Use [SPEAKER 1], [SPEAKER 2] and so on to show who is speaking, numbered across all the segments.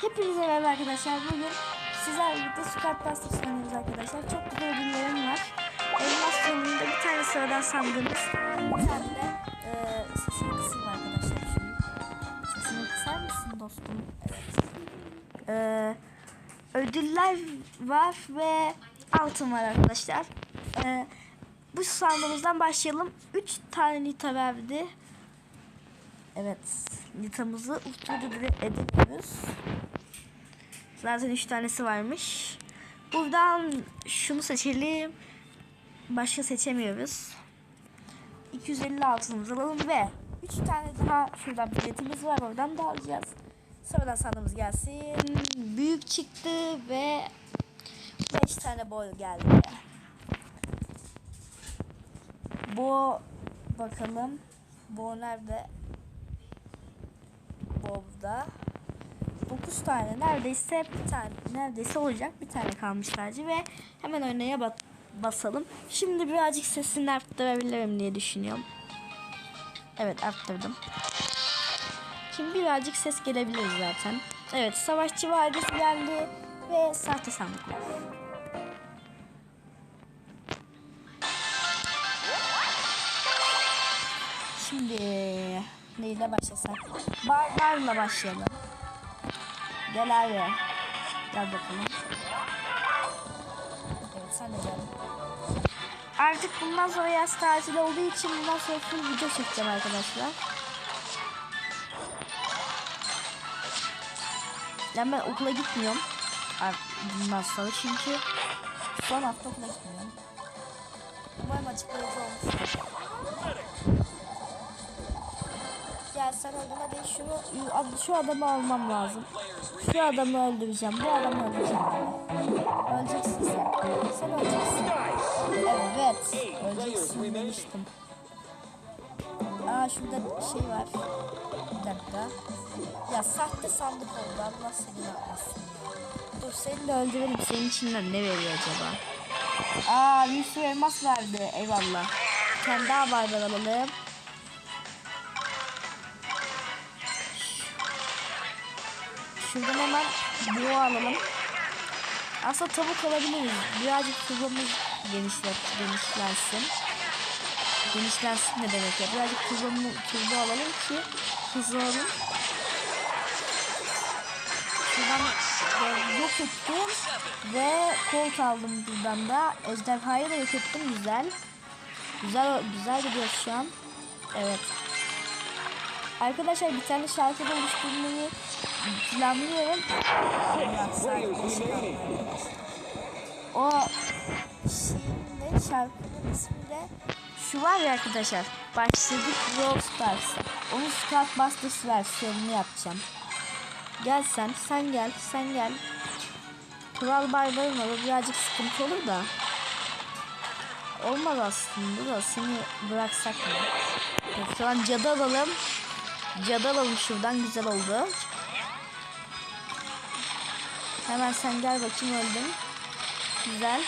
[SPEAKER 1] Hepinize merhaba arkadaşlar. Bugün sizlerle birlikte Squad Busters oynuyoruz arkadaşlar. Çok güzel ödüllerim var. Elmas sonunda bir tane sıradan sandığımız. Bir tane de e, sesini kısayım arkadaşlar. Şunu. Sesini kısar mısın dostum? Evet. E, ödüller var ve altın var arkadaşlar. E, bu sandığımızdan başlayalım. 3 tane nita verdi. Evet. Nitamızı usulü edemiyoruz. Zaten 3 tanesi varmış. Buradan şunu seçelim. Başka seçemiyoruz. 250 altınımızı alalım ve 3 tane daha şuradan biletimiz var. Oradan da alacağız. Sonradan sandığımız gelsin. Büyük çıktı ve 5 tane boy geldi. Bu bakalım. Bu nerede? Bob'da 9 tane neredeyse bir tane neredeyse olacak bir tane kalmış sadece ve hemen oynaya ba- basalım. Şimdi birazcık sesini arttırabilirim diye düşünüyorum. Evet arttırdım. Şimdi birazcık ses gelebilir zaten. Evet savaşçı vadisi geldi ve sahte sandık. Şimdi neyle başlasak? Barbarla başlayalım. Gel abi. Gel bakalım. Evet sen de gel. Artık bundan sonra yaz tatili olduğu için bundan sonra full video çekeceğim arkadaşlar. Yani ben okula gitmiyorum. Bundan sonra çünkü son hafta okula gitmiyorum. Umarım açıklayıcı olmuştur. Sen öldün hadi şunu şu adamı almam lazım. Şu adamı öldüreceğim. Bu adamı öldüreceğim. Öleceksin sen. Sen öleceksin. Evet. Öleceksin demiştim. Aa şurada şey var. Bir dakika. Ya sahte sandık oldu. Allah seni yapmasın. Dur seni de öldürelim. Senin içinden ne veriyor acaba? Aa bir sürü elmas verdi. Eyvallah. Kendi daha barbar alalım. Şuradan hemen boğa alalım. Aslında tavuk alabiliriz. Birazcık tuzlamız genişlet, genişlensin. Genişlensin ne demek ya? Birazcık tuzlamı, tuzlu alalım ki hızlı alalım. Şuradan yok ettim ve kolt aldım buradan da. Ejderhayı da yok ettim güzel. Güzel güzel gidiyor şu an. Evet. Arkadaşlar bir tane şarkı oluşturmayı planlıyorum. O şeyin şarkının ismi de şu var ya arkadaşlar. Başladık Brawl Stars. Onun Scout Busters versiyonunu yapacağım. Gel sen, sen gel, sen gel. Kural barbarın olur birazcık sıkıntı olur da. Olmaz aslında da seni bıraksak mı? Şu an cadı alalım. Cadı alalım şuradan güzel oldu. Hemen sen gel bakayım öldüm. Güzel.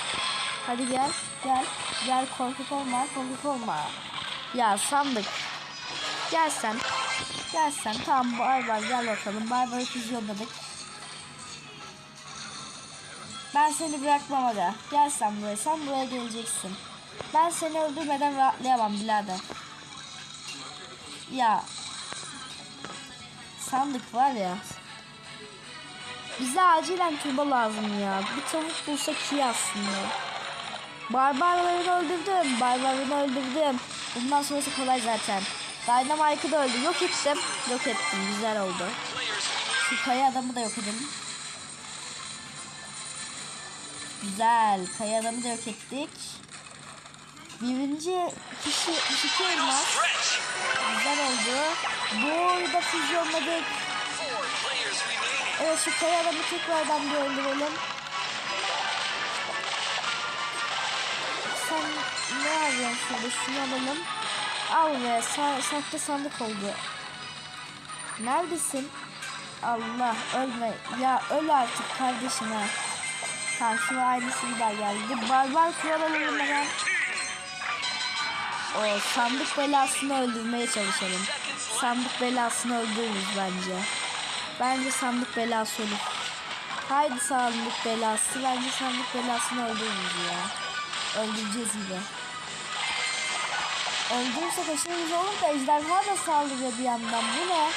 [SPEAKER 1] Hadi gel. Gel. Gel korkak olma. Korkak olma. Ya sandık. Gel sen. Gel sen. Tamam barbar gel bakalım. Barbarı füzyonladık. Ben seni bırakmam aga. Gel sen buraya. Sen buraya geleceksin. Ben seni öldürmeden rahatlayamam birader. Ya. Sandık var ya. Bize acilen turba lazım ya. Bir tavuk bulsak iyi aslında. Barbarları öldürdüm. Barbarını öldürdüm. Bundan sonrası kolay zaten. Dynamite'ı da öldü. Yok ettim. Yok ettim. Güzel oldu. Şu kaya adamı da yok edin. Güzel. Kaya adamı da yok ettik. Birinci kişi iki elmas. Güzel oldu. Bu oyunda füzyonladık. Evet şu kaya adamı tekrardan bir öldürelim. Sen ne arıyorsun şurada? Şunu alalım. Al be sa sahte sandık oldu. Neredesin? Allah ölme. Ya öl artık kardeşim ha. Karşı ailesi bir daha geldi. Barbar kral alalım hemen. O sandık belasını öldürmeye çalışalım. Sandık belasını öldürürüz bence. Bence sandık belası olur. Haydi sandık belası. Bence sandık belasını öldürürüz ya. Öldüreceğiz gibi. Öldürürsek aşırı güzel olur da ejderha da saldırıyor bir yandan. Bu ne?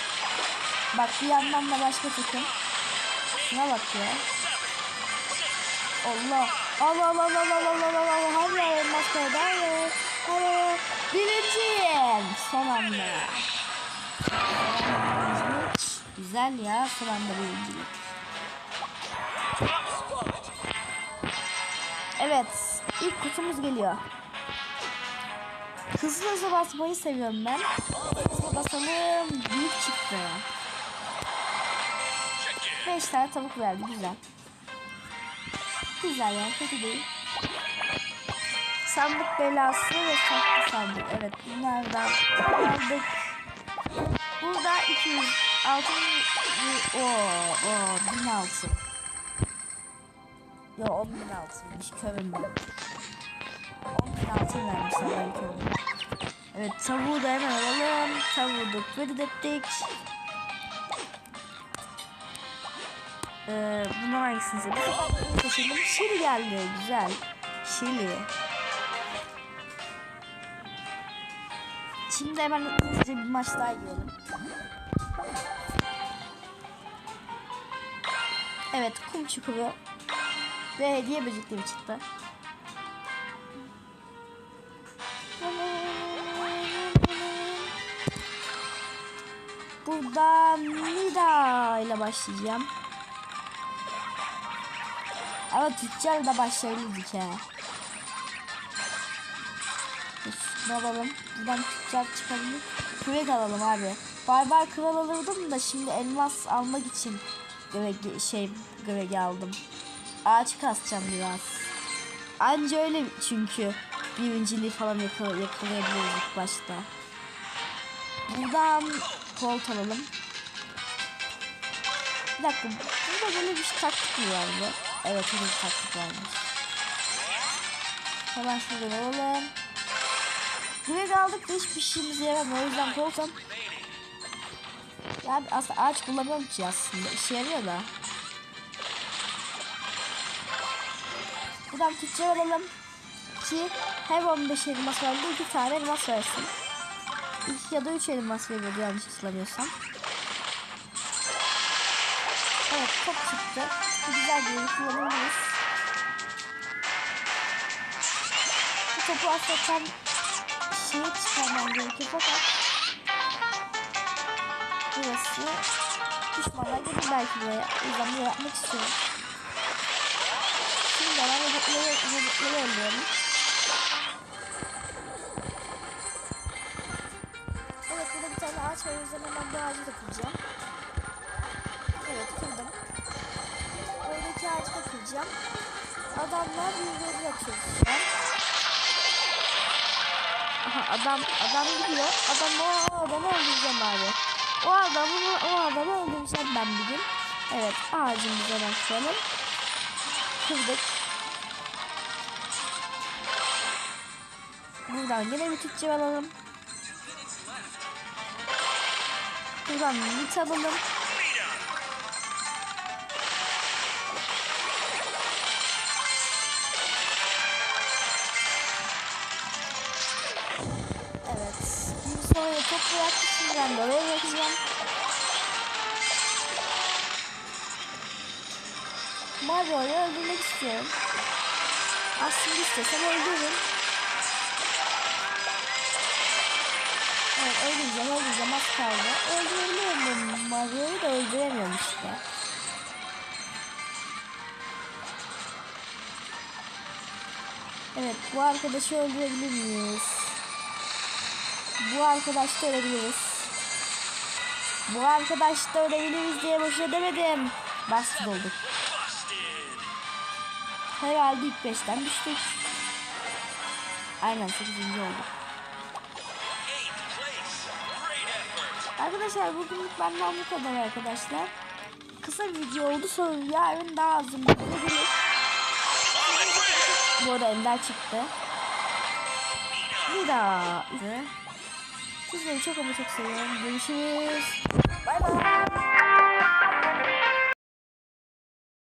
[SPEAKER 1] Bak bir yandan da başka takım. Şuna bak ya. Allah. Allah Allah Allah Allah Allah Allah Allah. Ya elmas. Hadi. Birinciyim. Son anda. Güzel ya birincilik. Evet. ilk kutumuz geliyor. Hızlı hızlı basmayı seviyorum ben. Hızlı basalım. Büyük çıktı. 5 tane tavuk verdi. Güzel. Güzel yani kötü değil. Sandık belası ve sahte sandık. Evet bunlardan aldık. Burada 200 altın o o 1000 altın. Yo 10 bin altınmış kövüm ben. 10 bin altın vermişler ben kövüm. Evet tavuğu da hemen alalım. Tavuğu da kredittik. Ee, bundan hangisini? Seçelim. Şili geldi. Güzel. Şili. Şimdi hemen hızlıca bir maç daha girelim. Evet kum çukuru ve hediye böcekleri çıktı. Buradan Nida ile başlayacağım. Ama tüccar da başlayabilirdik ha. Şunu alalım. Buradan tüccar çıkabilir. Kürek alalım abi. Barbar kral alırdım da şimdi elmas almak için göre şey göregi aldım. Ağaç kasacağım biraz. Anca öyle çünkü birinciliği falan yakala, yakalayabiliriz ilk başta. Buradan kolt alalım. Bir dakika. Burada böyle bir taktik mi vardı? Evet öyle bir taktik varmış. Hemen şuradan alalım. Buraya aldık da hiçbir şeyimize yaramıyor. O yüzden kolsam yani aslında ağaç bulamıyorum ki aslında. İşe yarıyor da. Buradan tüccar alalım. Ki her 15 elmas verdi 2 tane elmas versin. 2 ya da 3 elmas veriyordu yanlış hatırlamıyorsam. Evet top çıktı. Güzel bir kullanabiliriz. Bu topu aslında şeye çıkarmam gerekiyor fakat burası düşmanlar gelir belki buraya. Yüzden buraya yapmak istiyorum. Şimdi ben robotları, robotları öldürelim. Evet burada bir tane ağaç var. O yüzden hemen bu ağacı da kıracağım. Evet kırdım. Oradaki ağacı da kıracağım. Adamlar birbirine atıyoruz şu an. Aha adam adam gidiyor. Adam o adamı öldüreceğim abi. O adamı o adamı öldüreceğim ben bir gün. Evet ağacımıza başlayalım. Kırdık. Buradan yine bir tüccar alalım. Buradan bir alalım. Bıraktı. Şimdi ben de oraya bırakacağım. Mario'yu öldürmek istiyorum. Aslında istesem öldürürüm. Evet öldüreceğim öldüreceğim az kaldı. Öldürebiliyorum Mario'yu da öldüremiyorum işte. Evet bu arkadaşı öldürebilir miyiz? Bu arkadaş da ölebiliriz. Bu arkadaş da ölebiliriz diye boşuna demedim. Bastı olduk. Herhalde ilk beşten düştük. Aynen 8. olduk. Arkadaşlar bugünlük benden bu kadar arkadaşlar. Kısa bir video oldu sonra yarın daha uzun bir. Bu arada Ender çıktı. Bir daha. Sizleri çok ama çok seviyorum. Görüşürüz. Bay bay.